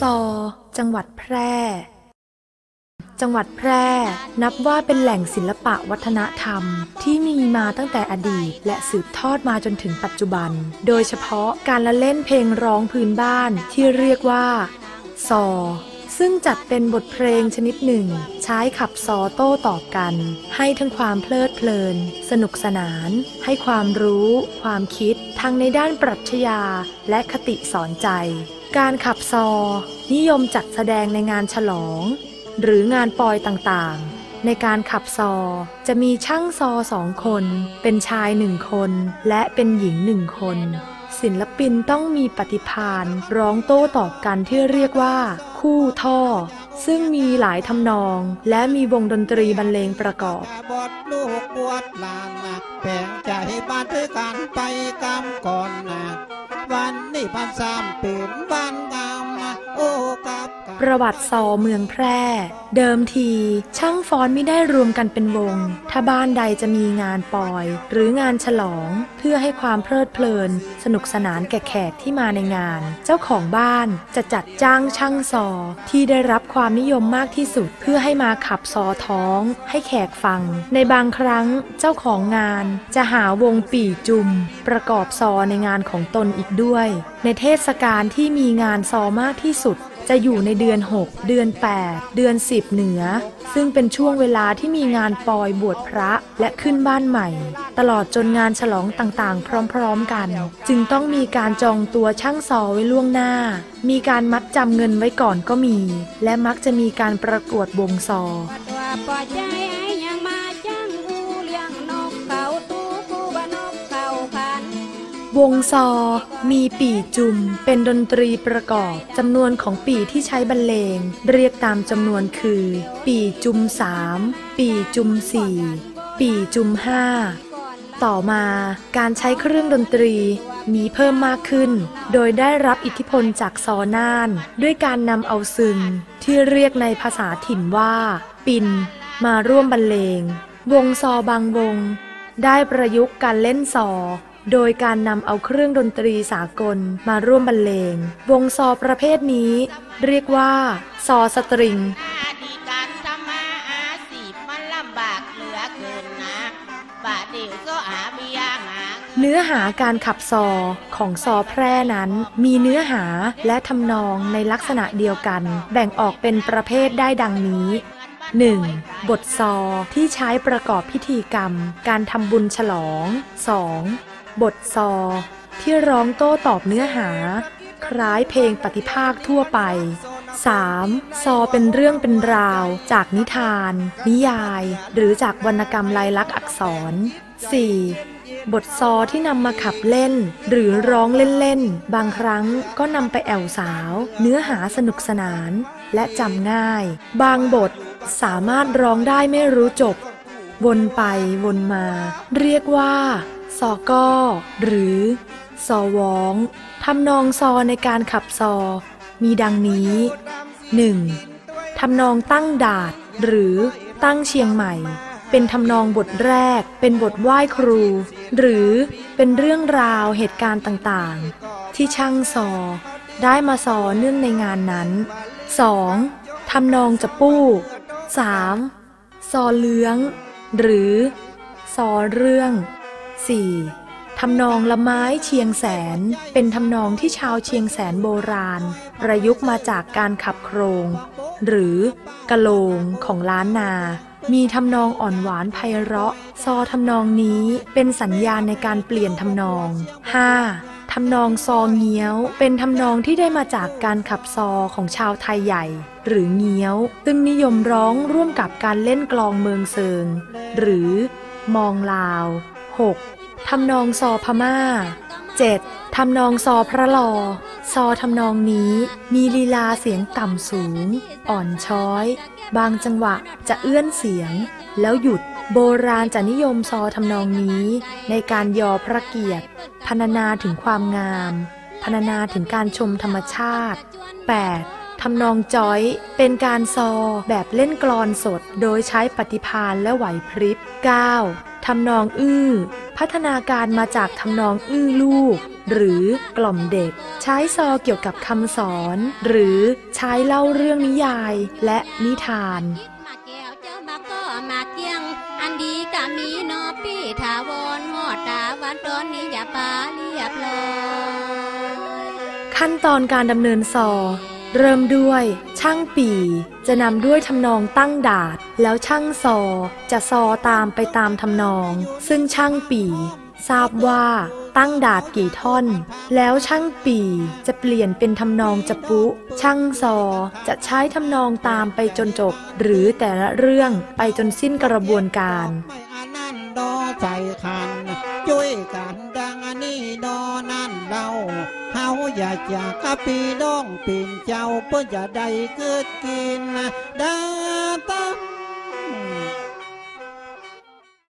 ซอ จังหวัดแพร่ จังหวัดแพร่นับว่าเป็นแหล่งศิลปะวัฒนธรรม ที่มีมาตั้งแต่อดีต และสืบทอดมาจนถึงปัจจุบัน โดยเฉพาะการละเล่นเพลงร้องพื้นบ้านที่เรียกว่า ซอ ซึ่งจัดเป็นบทเพลงชนิดหนึ่ง ใช้ขับซอโต้ตอบกัน ให้ทั้งความเพลิดเพลิน สนุกสนาน ให้ความรู้ ความคิดทั้งในด้านปรัชญาและคติสอนใจ การขับซอ นิยมจัดแสดงในงานฉลอง หรืองานปอยต่างๆในการขับซอจะมีช่างซอสองคน เป็นชายหนึ่งคน และเป็นหญิงหนึ่งคน ศิลปินต้องมีปฏิพานร้องโต้ตอบกันที่เรียกว่า คู่ท่อ ซึ่งมีหลายทำนอง และมีวงดนตรีบรรเลงประกอบ บทลูกบวดลานนะแผงใจบ้านด้วยกันไปกำก่อนนะวันนี้พันสามเป็นวันงามนะโอ้กับ ประวัติซอเมืองแพร่ เดิมทีช่างฟ้อนไม่ได้รวมกันเป็นวง ถ้าบ้านใดจะมีงานปอย หรืองานฉลอง เพื่อให้ความเพลิดเพลิน สนุกสนานแก่แขกที่มาในงาน เจ้าของบ้านจะจัดจ้างช่างซอ ที่ได้รับความนิยมมากที่สุด เพื่อให้มาขับซอท้อง ให้แขกฟัง ในบางครั้งเจ้าของงานจะหาวงปี่จุม ประกอบซอในงานของตนอีกด้วย ในเทศกาลที่มีงานซอมากที่สุด จะอยู่ในเดือน 6 เดือน 8 เดือน 10 เหนือ ซึ่งเป็นช่วงเวลาที่มีงานปอยบวชพระและขึ้นบ้านใหม่ ตลอดจนงานฉลองต่างๆ พร้อมๆกัน จึงต้องมีการจองตัวช่างซอไว้ล่วงหน้า มีการมัดจำเงินไว้ก่อนก็มี และมักจะมีการประกวดวงซอ วงซอ มีปี่จุม เป็นดนตรีประกอบจำนวนของปี่ที่ใช้บรรเลง เรียกตามจำนวนคือ ปี่จุมสามปี่จุมสี่ปี่จุมห้าต่อมาการใช้เครื่องดนตรีมีเพิ่มมากขึ้น โดยได้รับอิทธิพลจากซอน่าน ด้วยการนำเอาซึง ที่เรียกในภาษาถิ่นว่า ปิน มาร่วมบรรเลง วงซอบางวง ได้ประยุกต์การเล่นซอ โดยการนำเอาเครื่องดนตรีสากลมาร่วมบรรเลง วงซอประเภทนี้ เรียกว่า ซอสตริงอดีตการทำมาอาชีพมันลำบากเหลือเกินนะบาดเดี๋ยวก็หาเบียร์หาเนื้อหาการขับซอของซอแพร่นั้น มีเนื้อหาและทำนองในลักษณะเดียวกัน แบ่งออกเป็นประเภทได้ดังนี้ 1. บทซอที่ใช้ประกอบพิธีกรรม การทำบุญฉลอง 2. บทซอ ที่ร้องโต้ตอบเนื้อหา คล้ายเพลงปฏิภาคทั่วไป 3. ซอเป็นเรื่องเป็นราว จากนิทาน นิยาย หรือจากวรรณกรรมลายลักษณ์อักษร 4. บทซอที่นำมาขับเล่น หรือร้องเล่นๆ บางครั้งก็นำไปแอวสาว เนื้อหาสนุกสนาน และจำง่าย บางบทสามารถร้องได้ไม่รู้จบ วนไปวนมา เรียกว่า ซอกอหรือซอวองทำนองซอในการขับซอ มีดังนี้ 1. ทำนองตั้งดาด หรือตั้งเชียงใหม่ เป็นทำนองบทแรก เป็นบทไหว้ครู หรือเป็นเรื่องราวเหตุการณ์ต่างๆ ที่ช่างซอ ได้มาซอเนื่องในงานนั้น 2. ทำนองจะปู้ 3. ซอเลื้อง หรือซอเรื่อง 4. ทำนองละไม้เชียงแสน เป็นทำนองที่ชาวเชียงแสนโบราณ ประยุกต์มาจากการขับโครง หรือกะโลงของล้านนา มีทำนองอ่อนหวานไพเราะ ซอทำนองนี้เป็นสัญญาณในการเปลี่ยนทำนอง 5. ทำนองซอเงี้ยว เป็นทำนองที่ได้มาจากการขับซอของชาวไทยใหญ่ หรือเงี้ยว ซึ่งนิยมร้องร่วมกับการเล่นกลองเมืองเซิง หรือมองลาว 6. ทำนองซอพม่า 7. ทำนองซอพระลอ ซอทำนองนี้มีลีลาเสียงต่ำสูง อ่อนช้อย บางจังหวะจะเอื้อนเสียง แล้วหยุดโบราณจะนิยมซอทำนองนี้ ในการยอพระเกียรติพรรณนาถึงความงามพรรณนาถึงการชมธรรมชาติ 8. ทำนองจ้อยเป็นการซอแบบเล่นกลอนสดโดยใช้ปฏิภาณและไหวพริบ 9. ทำนองอื้อ พัฒนาการมาจากทำนองอื้อลูก หรือกล่อมเด็ก ใช้ซอเกี่ยวกับคำสอน หรือใช้เล่าเรื่องนิยายและนิทานมาแก้วเจ้ามาก็มาเกียง อันดีก็มีนอปี้ถาวรหอดตาวันตอนนี้อย่าปาเรียบร้อยขั้นตอนการดำเนินซอ เริ่มด้วยช่างปีจะนำด้วยทำนองตั้งดาด แล้วช่างซอจะซอตามไปตามทำนอง ซึ่งช่างปีทราบว่าตั้งดาดกี่ท่อน แล้วช่างปีจะเปลี่ยนเป็นทำนองจะปุ ช่างซอจะใช้ทำนองตามไปจนจบ หรือแต่ละเรื่องไปจนสิ้นกระบวนการ อนั่นเราเฮาอยากจะกกะปีน้องปีนเจ้าเพื่อจะได้เกิดกินดาตั้